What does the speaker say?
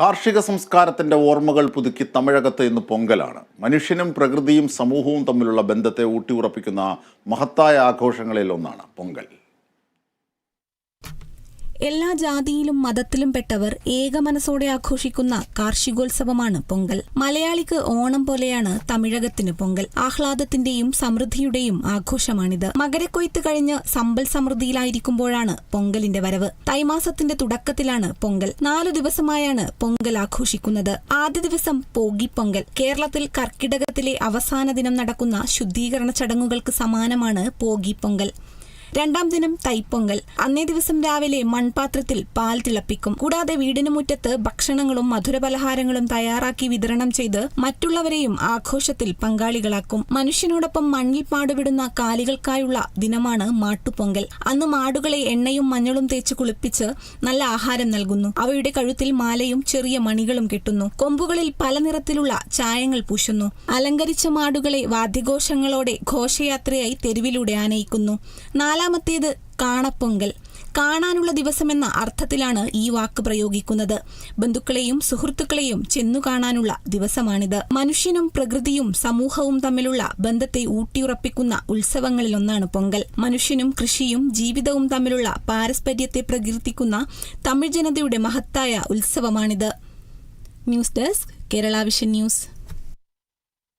കാർഷിക സംസ്കാരത്തിന്റെ ഓർമ്മകൾ പുതുക്കി തമിഴകത്ത് ഇന്ന് പൊങ്കലാണ്. മനുഷ്യനും പ്രകൃതിയും സമൂഹവും തമ്മിലുള്ള ബന്ധത്തെ ഊട്ടിയുറപ്പിക്കുന്ന മഹത്തായ ആഘോഷങ്ങളിൽ ഒന്നാണ് പൊങ്കൽ. എല്ലാ ജാതിയിലും മതത്തിലും പെട്ടവർ ഏകമനസോടെ ആഘോഷിക്കുന്ന കാർഷികോത്സവമാണ് പൊങ്കൽ. മലയാളിക്ക് ഓണം പോലെയാണ് തമിഴകത്തിന് പൊങ്കൽ. ആഹ്ലാദത്തിന്റെയും സമൃദ്ധിയുടെയും ആഘോഷമാണിത്. മകരക്കൊയ്ത്ത് കഴിഞ്ഞ് സമ്പൽ സമൃദ്ധിയിലായിരിക്കുമ്പോഴാണ് പൊങ്കലിന്റെ വരവ്. തൈമാസത്തിന്റെ തുടക്കത്തിലാണ് പൊങ്കൽ. നാലു ദിവസമായാണ് പൊങ്കൽ ആഘോഷിക്കുന്നത്. ആദ്യ ദിവസം പോകിപ്പൊങ്കൽ കേരളത്തിൽ കർക്കിടകത്തിലെ അവസാന ദിനം നടക്കുന്ന ശുദ്ധീകരണ ചടങ്ങുകൾക്ക് സമാനമാണ് പോഗിപ്പൊങ്കൽ രണ്ടാം ദിനം തൈപ്പൊങ്കൽ. അന്നേ ദിവസം രാവിലെ മൺപാത്രത്തിൽ പാൽ തിളപ്പിക്കും. കൂടാതെ വീടിനു മുറ്റത്ത് ഭക്ഷണങ്ങളും മധുരപലഹാരങ്ങളും തയ്യാറാക്കി വിതരണം ചെയ്ത് മറ്റുള്ളവരെയും ആഘോഷത്തിൽ പങ്കാളികളാക്കും. മനുഷ്യനോടൊപ്പം മണ്ണിൽ പാടുവിടുന്ന കാലികൾക്കായുള്ള ദിനമാണ് മാട്ടുപൊങ്കൽ. അന്ന് മാടുകളെ എണ്ണയും മഞ്ഞളും തേച്ച് കുളിപ്പിച്ച് നല്ല ആഹാരം നൽകുന്നു. അവയുടെ കഴുത്തിൽ മാലയും ചെറിയ മണികളും കെട്ടുന്നു. കൊമ്പുകളിൽ പല നിറത്തിലുള്ള ചായങ്ങൾ പൂശുന്നു. അലങ്കരിച്ച മാടുകളെ വാദ്യഘോഷങ്ങളോടെ ഘോഷയാത്രയായി തെരുവിലൂടെ ആനയിക്കുന്നു. നാലാമത്തേത് കാണപ്പൊങ്കൽ. കാണാനുള്ള ദിവസമെന്ന അർത്ഥത്തിലാണ് ഈ വാക്ക് പ്രയോഗിക്കുന്നത്. ബന്ധുക്കളെയും സുഹൃത്തുക്കളെയും ചെന്നു കാണാനുള്ള ദിവസമാണിത്. മനുഷ്യനും പ്രകൃതിയും സമൂഹവും തമ്മിലുള്ള ബന്ധത്തെ ഊട്ടിയുറപ്പിക്കുന്ന ഉത്സവങ്ങളിലൊന്നാണ് പൊങ്കൽ. മനുഷ്യനും കൃഷിയും ജീവിതവും തമ്മിലുള്ള പാരസ്പര്യത്തെ പ്രകീർത്തിക്കുന്ന തമിഴ് ജനതയുടെ മഹത്തായ ഉത്സവമാണിത്. News desk Kerala vision news.